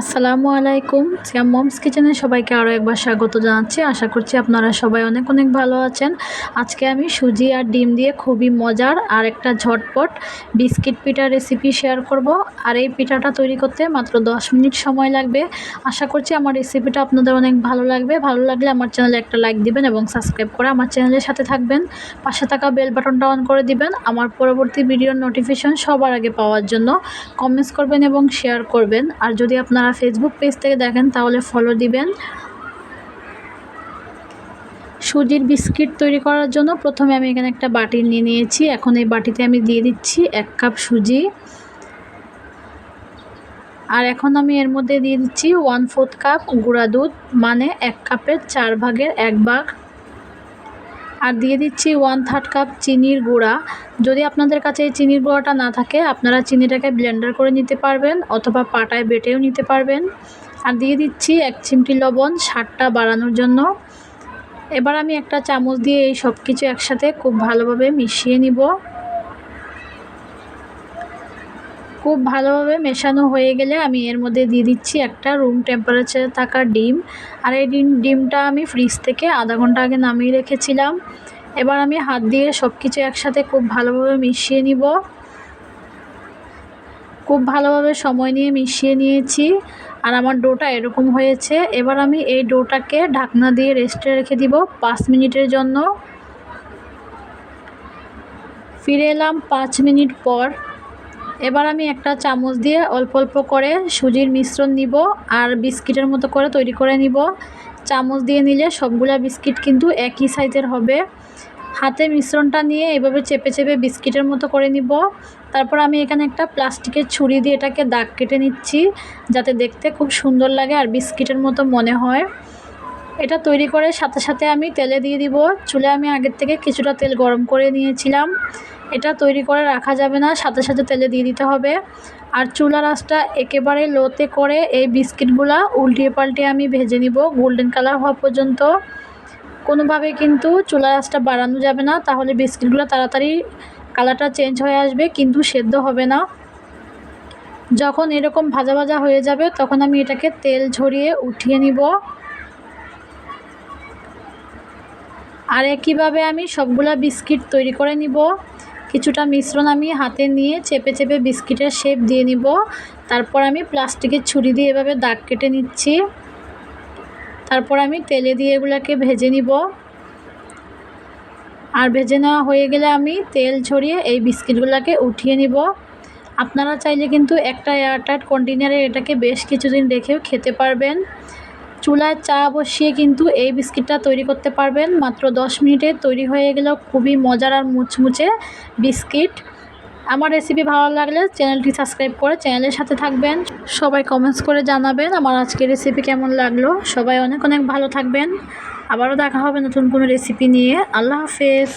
আসসালামু আলাইকুম। সিয়াম মমস কিচেনে সবাইকে আরও একবার স্বাগত জানাচ্ছি। আশা করছি আপনারা সবাই অনেক অনেক ভালো আছেন। আজকে আমি সুজি আর ডিম দিয়ে খুবই মজার আর একটা ঝটপট বিস্কিট পিঠার রেসিপি শেয়ার করব। আর এই পিঠাটা তৈরি করতে মাত্র 10 মিনিট সময় লাগবে। আশা করছি আমার রেসিপিটা আপনাদের অনেক ভালো লাগবে। ভালো লাগলে আমার চ্যানেলে একটা লাইক দিবেন এবং সাবস্ক্রাইব করে আমার চ্যানেলের সাথে থাকবেন। পাশে থাকা বেল বাটনটা অন করে দিবেন। আমার পরবর্তী ভিডিওর নোটিফিকেশন সবার আগে পাওয়ার জন্য কমেন্টস করবেন এবং শেয়ার করবেন। আর যদি আপনারা ফেসবুক পেজ থেকে দেখেন, তাহলে ফলো দিবেন। সুজির বিস্কিট তৈরি করার জন্য প্রথমে আমি এখানে একটা বাটি নিয়ে নিয়েছি। এখন এই বাটিতে আমি দিয়ে দিচ্ছি এক কাপ সুজি। আর এখন আমি এর মধ্যে দিয়ে দিচ্ছি ওয়ান ফোর্থ কাপ গুঁড়া দুধ মানে এক কাপের চার ভাগের এক ভাগ আর দিয়ে দিচ্ছি ওয়ান থার্ড কাপ চিনির গুঁড়া। যদি আপনাদের কাছে এই চিনির গুঁড়াটা না থাকে, আপনারা চিনিটাকে ব্লেন্ডার করে নিতে পারবেন অথবা পাটায় বেটেও নিতে পারবেন। আর দিয়ে দিচ্ছি এক চিমটি লবণ স্বাদটা বাড়ানোর জন্য। এবার আমি একটা চামচ দিয়ে এই সব কিছু একসাথে খুব ভালোভাবে মিশিয়ে নিব। খুব ভালোভাবে মেশানো হয়ে গেলে আমি এর মধ্যে দিয়ে দিচ্ছি একটা রুম টেম্পারেচারে থাকা ডিম। আর এই ডিম, ডিমটা আমি ফ্রিজ থেকে আধা ঘণ্টা আগে নামিয়ে রেখেছিলাম। এবার আমি হাত দিয়ে সব কিছু একসাথে খুব ভালোভাবে মিশিয়ে নিব। খুব ভালোভাবে সময় নিয়ে মিশিয়ে নিয়েছি। আর আমার ডোটা এরকম হয়েছে। এবার আমি এই ডোটাকে ঢাকনা দিয়ে রেস্টে রেখে দিব পাঁচ মিনিটের জন্য। ফিরে এলাম পাঁচ মিনিট পর। এবার আমি একটা চামচ দিয়ে অল্প অল্প করে সুজির মিশ্রণ নিব আর বিস্কিটের মতো করে তৈরি করে নিব। চামচ দিয়ে নিলে সবগুলা বিস্কিট কিন্তু একই সাইজের হবে। হাতে মিশ্রণটা নিয়ে এভাবে চেপে চেপে বিস্কিটের মতো করে নিব। তারপর আমি এখানে একটা প্লাস্টিকের ছুরি দিয়ে এটাকে দাগ কেটে নিচ্ছি যাতে দেখতে খুব সুন্দর লাগে আর বিস্কিটের মতো মনে হয়। এটা তৈরি করে সাথে সাথে আমি তেলে দিয়ে দিব। চুলে আমি আগের থেকে কিছুটা তেল গরম করে নিয়েছিলাম। এটা তৈরি করে রাখা যাবে না, সাথে সাথে তেলে দিয়ে দিতে হবে। আর চুলার আঁচটা একেবারে লোতে করে এই বিস্কিটগুলা উল্টিয়ে পাল্টিয়ে আমি ভেজে নিব গোল্ডেন কালার হওয়া পর্যন্ত। কোনোভাবে কিন্তু চুলার আঁচটা বাড়ানো যাবে না, তাহলে বিস্কিটগুলো তাড়াতাড়ি কালারটা চেঞ্জ হয়ে আসবে, কিন্তু সেদ্ধ হবে না। যখন এরকম ভাজা ভাজা হয়ে যাবে, তখন আমি এটাকে তেল ঝরিয়ে উঠিয়ে নিব। আর একইভাবে আমি সবগুলা বিস্কিট তৈরি করে নিব। কিছুটা মিশ্রণ আমি হাতে নিয়ে চেপে চেপে বিস্কিটের শেপ দিয়ে নিব। তারপর আমি প্লাস্টিকের ছুরি দিয়ে এভাবে দাগ কেটে নিচ্ছি। তারপর আমি তেলে দিয়ে এগুলোকে ভেজে নিব। আর ভেজে নেওয়া হয়ে গেলে আমি তেল ছড়িয়ে এই বিস্কিটগুলোকে উঠিয়ে নিব। আপনারা চাইলে কিন্তু একটা এয়ারটাইট কন্টেনারে এটাকে বেশ কিছুদিন রেখেও খেতে পারবেন। চুলায় চা বসিয়ে কিন্তু এই বিস্কিটটা তৈরি করতে পারবেন। মাত্র দশ মিনিটে তৈরি হয়ে গেল খুবই মজার আর মুচমুচে বিস্কিট। আমার রেসিপি ভালো লাগলে চ্যানেলটি সাবস্ক্রাইব করে চ্যানেলের সাথে থাকবেন। সবাই কমেন্টস করে জানাবেন আমার আজকের রেসিপি কেমন লাগল। সবাই অনেক অনেক ভালো থাকবেন। আবারও দেখা হবে নতুন কোনো রেসিপি নিয়ে। আল্লাহ হাফেজ।